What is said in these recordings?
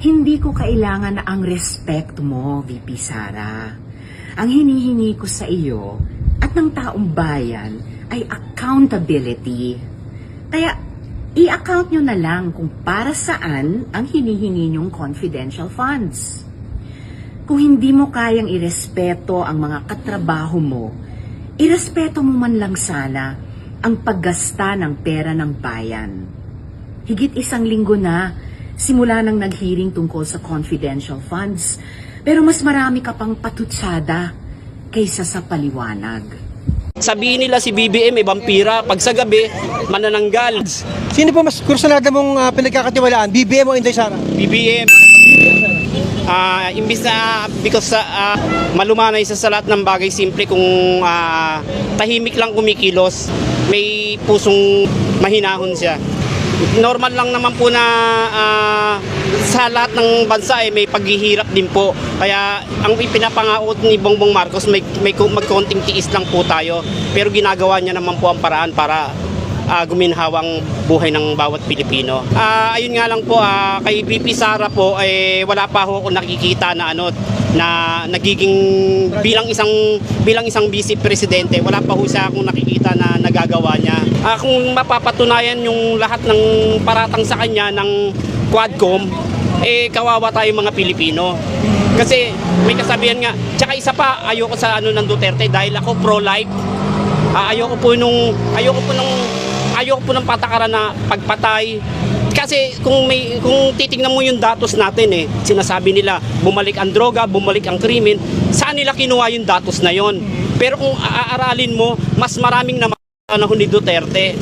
Hindi ko kailangan na ang respeto mo, VP Sara. Ang hinihingi ko sa iyo at ng taong bayan ay accountability. Kaya, i-account nyo na lang kung para saan ang hinihingi nyong confidential funds. Kung hindi mo kayang irespeto ang mga katrabaho mo, irespeto mo man lang sana ang paggasta ng pera ng bayan. Higit isang linggo na, simula nang nag-hearing tungkol sa confidential funds, pero mas marami ka pang patutsada kaysa sa paliwanag. Sabihin nila si BBM may vampira, pag sa gabi, manananggal. Sino po mas kursunada mong uh, pinagkakatiwalaan? BBM o Inday Sara? BBM, ah imbis na because sa ah, malumanay sa sa lahat ng bagay simple kung ah, tahimik lang kumikilos, may pusong mahinahon siya. Normal lang naman po na ah, sa lahat ng bansa eh, may paghihirap din po. Kaya ang ipinapangaot ni Bongbong Marcos may, may magkonting tiis lang po tayo. Pero ginagawa niya naman po ang paraan para ah, guminhawang buhay ng bawat Pilipino. Ah, ayun nga lang po ah, kay VP Sara po eh wala pa ho ako nakikita na ano na nagiging bilang isang bilang isang vice presidente wala pa ho siya akong nakikita na nagagawa niya. Ah, kung mapapatunayan yung lahat ng paratang sa kanya ng Quadcom eh kawawa tayo mga Pilipino. Kasi may kasabihan nga, tsaka isa pa ayoko sa ano ng Duterte dahil ako pro-life Ah, ayoko po nung ayoko po nung ayoko po ng patakaran na pagpatay. Kasi kung may kung titingnan mo yung datos natin eh, sinasabi nila bumalik ang droga, bumalik ang krimen, saan nila kinuha yung datos na yon? Pero kung aaralin mo, mas maraming na panahon ni Duterte.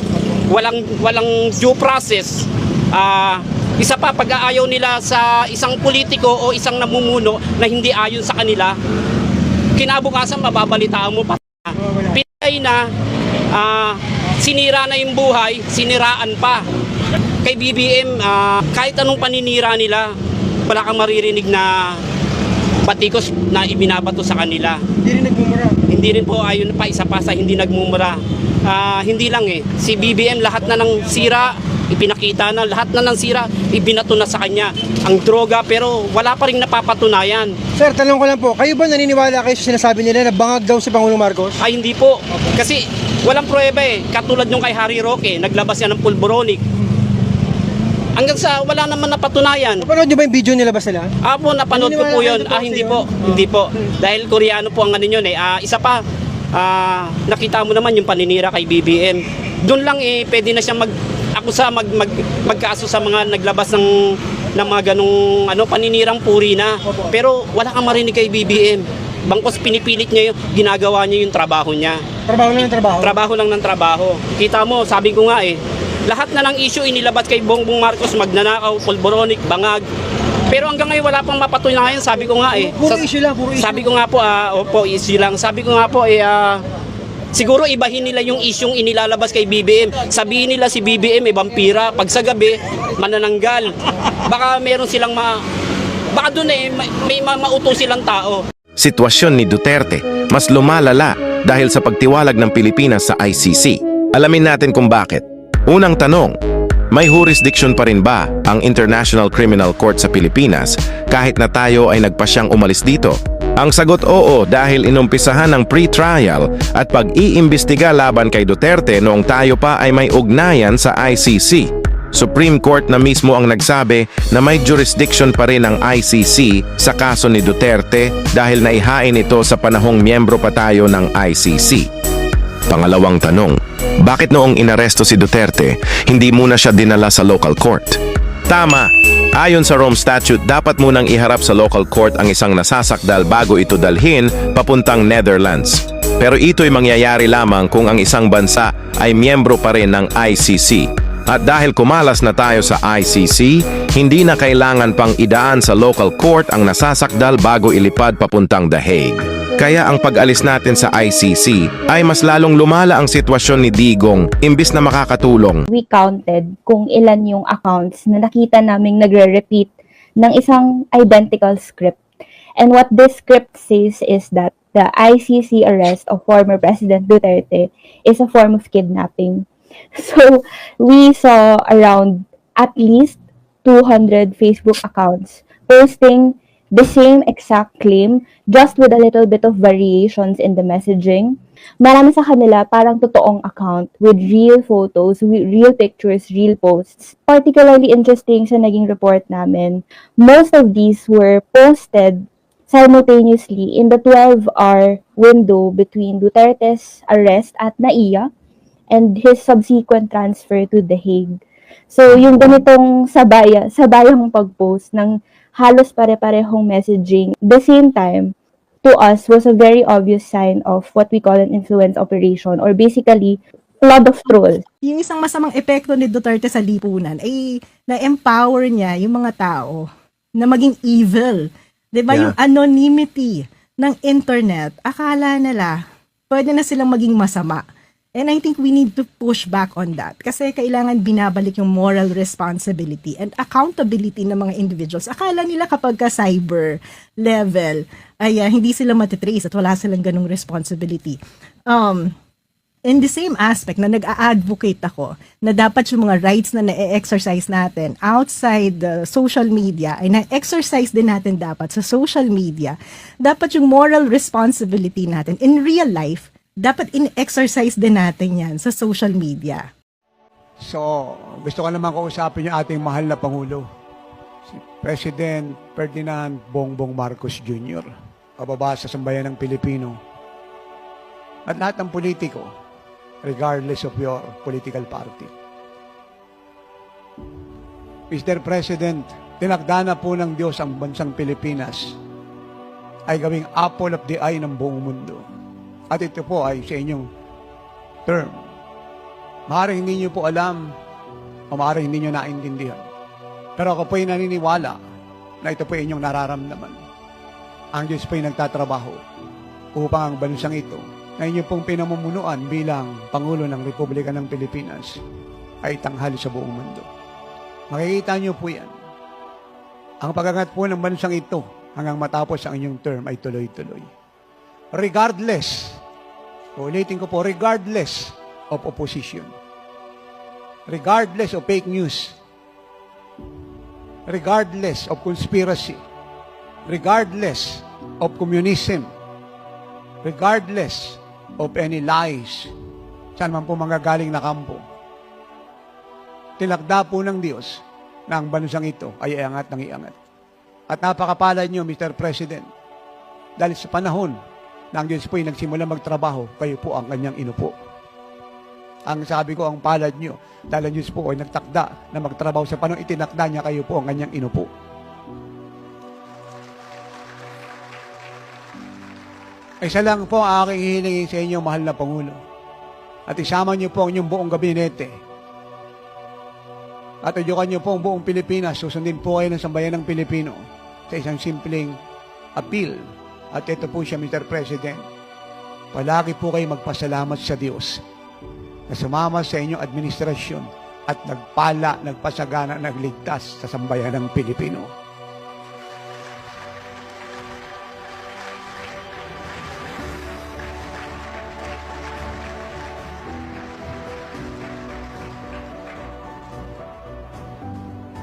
Walang walang due process. Ah, isa pa pag-aayaw nila sa isang politiko o isang namumuno na hindi ayon sa kanila, kinabukasan mababalitaan mo pa Pinay na, ah, sinira na yung buhay, siniraan pa. Kay BBM, ah, kahit anong paninira nila, wala kang maririnig na batikos na ibinabato sa kanila. Hindi rin nagmumura. Hindi rin po ayon pa isa pa sa hindi nagmumura. Ah, hindi lang eh. Si BBM lahat na ng sira ipinakita na lahat na ng sira ibinato na sa kanya ang droga pero wala pa ring napapatunayan Sir, tanong ko lang po, kayo ba naniniwala kayo sa sinasabi nila na bangag daw si Pangulong Marcos? Ay hindi po. Kasi walang pruweba eh. Katulad yung kay Harry Roque, naglabas yan ng pulboronic. Hanggang sa wala naman napatunayan. Napanood niyo ba yung video nilabas nila? Ah po, napanood ko po yun. Ah, hindi po. Hindi po. Dahil koreano po ang ano yun eh. Ah, isa pa, ah, nakita mo naman yung paninira kay BBM. Doon lang eh, pwede na siya mag ako sa mag, mag magkaso sa mga naglabas ng ng mga ganong ano paninirang puri na. Pero wala kang marinig kay BBM. Bangkos pinipilit niya yung ginagawa niya yung trabaho niya. Trabaho lang ng trabaho. Trabaho lang ng trabaho. Kita mo, sabi ko nga eh, lahat na ng issue inilabas kay Bongbong Marcos, magnanakaw, pulboronic, bangag. Pero hanggang ngayon wala pang mapatunayan, sabi ko nga eh. Puro issue lang, puro issue. Sabi ko nga po, ah, opo, issue lang. Sabi ko nga po, eh, ah, siguro ibahin nila yung isyong inilalabas kay BBM. Sabihin nila si BBM may vampira. Pag sa gabi, manananggal. Baka meron silang ma... Baka doon eh, may, may ma- mauto silang tao. Sitwasyon ni Duterte mas lumalala dahil sa pagtiwalag ng Pilipinas sa ICC. Alamin natin kung bakit. Unang tanong, may jurisdiction pa rin ba ang International Criminal Court sa Pilipinas kahit na tayo ay nagpasyang umalis dito? Ang sagot oo dahil inumpisahan ng pre-trial at pag-iimbestiga laban kay Duterte noong tayo pa ay may ugnayan sa ICC. Supreme Court na mismo ang nagsabi na may jurisdiction pa rin ang ICC sa kaso ni Duterte dahil naihain ito sa panahong miyembro pa tayo ng ICC. Pangalawang tanong, bakit noong inaresto si Duterte, hindi muna siya dinala sa local court? Tama, ayon sa Rome Statute, dapat munang iharap sa local court ang isang nasasakdal bago ito dalhin papuntang Netherlands. Pero ito'y mangyayari lamang kung ang isang bansa ay miyembro pa rin ng ICC. At dahil kumalas na tayo sa ICC, hindi na kailangan pang idaan sa local court ang nasasakdal bago ilipad papuntang The Hague. Kaya ang pag-alis natin sa ICC ay mas lalong lumala ang sitwasyon ni Digong imbis na makakatulong. we counted kung ilan yung accounts na nakita naming nagre-repeat ng isang identical script. And what this script says is that the ICC arrest of former President Duterte is a form of kidnapping. So, we saw around at least 200 Facebook accounts posting the same exact claim just with a little bit of variations in the messaging. Marami sa kanila parang totoong account with real photos, with real pictures, real posts. Particularly interesting sa naging report namin, most of these were posted simultaneously in the 12-hour window between Duterte's arrest at NAIA and his subsequent transfer to The Hague. So, yung ganitong sabaya, sabayang pag-post ng halos pare-parehong messaging the same time to us was a very obvious sign of what we call an influence operation or basically flood of trolls. yung isang masamang epekto ni Duterte sa lipunan ay na-empower niya yung mga tao na maging evil. 'Di ba Yeah. Yung anonymity ng internet, akala nila pwede na silang maging masama. And I think we need to push back on that kasi kailangan binabalik yung moral responsibility and accountability ng mga individuals. Akala nila kapag ka cyber level ay ah, hindi sila matitrace at wala silang ganung responsibility. Um, in the same aspect na nag-a-advocate ako na dapat yung mga rights na na-exercise natin outside the social media ay na-exercise din natin dapat sa social media. Dapat yung moral responsibility natin in real life, dapat in-exercise din natin yan sa social media. So, gusto ko naman kausapin yung ating mahal na Pangulo, si President Ferdinand Bongbong Marcos Jr., pababa sa sambayan ng Pilipino, at lahat ng politiko, regardless of your political party. Mr. President, tinagda na po ng Diyos ang bansang Pilipinas ay gawing apple of the eye ng buong mundo. At ito po ay sa inyong term. Maaaring hindi nyo po alam o maaaring hindi nyo naintindihan. Pero ako po ay naniniwala na ito po ay inyong nararamdaman. Ang Diyos po ay nagtatrabaho upang ang bansang ito na inyong pong pinamumunuan bilang Pangulo ng Republika ng Pilipinas ay tanghal sa buong mundo. Makikita nyo po yan. Ang pagangat po ng bansang ito hanggang matapos ang inyong term ay tuloy-tuloy. Regardless, ulitin ko po, regardless of opposition, regardless of fake news, regardless of conspiracy, regardless of communism, regardless of any lies, saan man po manggagaling na kampo, tilakda po ng Diyos na ang bansang ito ay iangat ng iangat. At napakapalad nyo, Mr. President, dahil sa panahon na ang Diyos po ay nagsimula magtrabaho, kayo po ang kanyang inupo. Ang sabi ko, ang palad nyo, dahil ang po ay nagtakda na magtrabaho sa panahon itinakda niya, kayo po ang kanyang inupo. Isa lang po ang aking hilingin sa inyo, mahal na Pangulo. At isama niyo po ang inyong buong gabinete. At udyukan niyo po ang buong Pilipinas. Susundin po kayo ng sambayan ng Pilipino sa isang simpleng appeal. At ito po siya, Mr. President. Palagi po kayo magpasalamat sa Diyos na sumama sa inyong administrasyon at nagpala, nagpasagana, nagligtas sa sambayan ng Pilipino.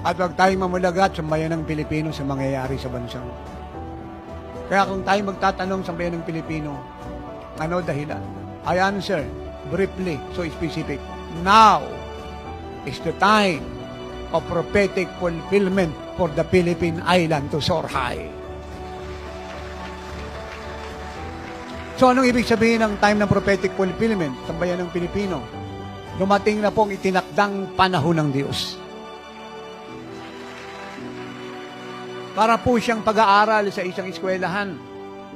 At huwag tayong mamulagat sa bayan ng Pilipino sa mangyayari sa bansang. Kaya kung tayo magtatanong sa bayan ng Pilipino, ano dahilan? I answer briefly, so specific. Now is the time of prophetic fulfillment for the Philippine island to soar high. So anong ibig sabihin ng time ng prophetic fulfillment sa bayan ng Pilipino? Dumating na pong itinakdang panahon ng Diyos. Para po siyang pag-aaral sa isang eskwelahan.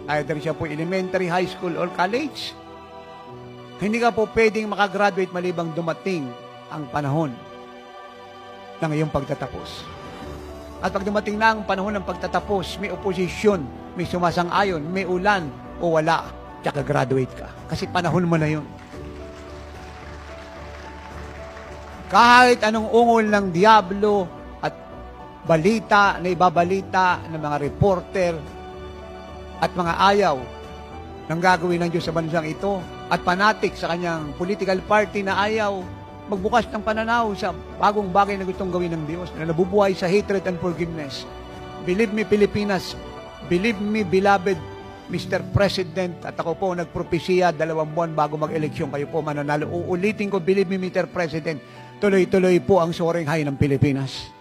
Either siya po elementary, high school, or college. Hindi ka po pwedeng makagraduate malibang dumating ang panahon ng iyong pagtatapos. At pag dumating na ang panahon ng pagtatapos, may oposisyon, may sumasang-ayon, may ulan o wala, tsaka graduate ka. Kasi panahon mo na yun. Kahit anong ungol ng Diablo balita na ibabalita ng mga reporter at mga ayaw ng gagawin ng Diyos sa bansang ito at panatik sa kanyang political party na ayaw magbukas ng pananaw sa bagong bagay na gustong gawin ng Diyos na nabubuhay sa hatred and forgiveness. Believe me, Pilipinas. Believe me, beloved Mr. President. At ako po nagpropesya dalawang buwan bago mag-eleksyon kayo po mananalo. Uulitin ko, believe me, Mr. President. Tuloy-tuloy po ang soaring high ng Pilipinas.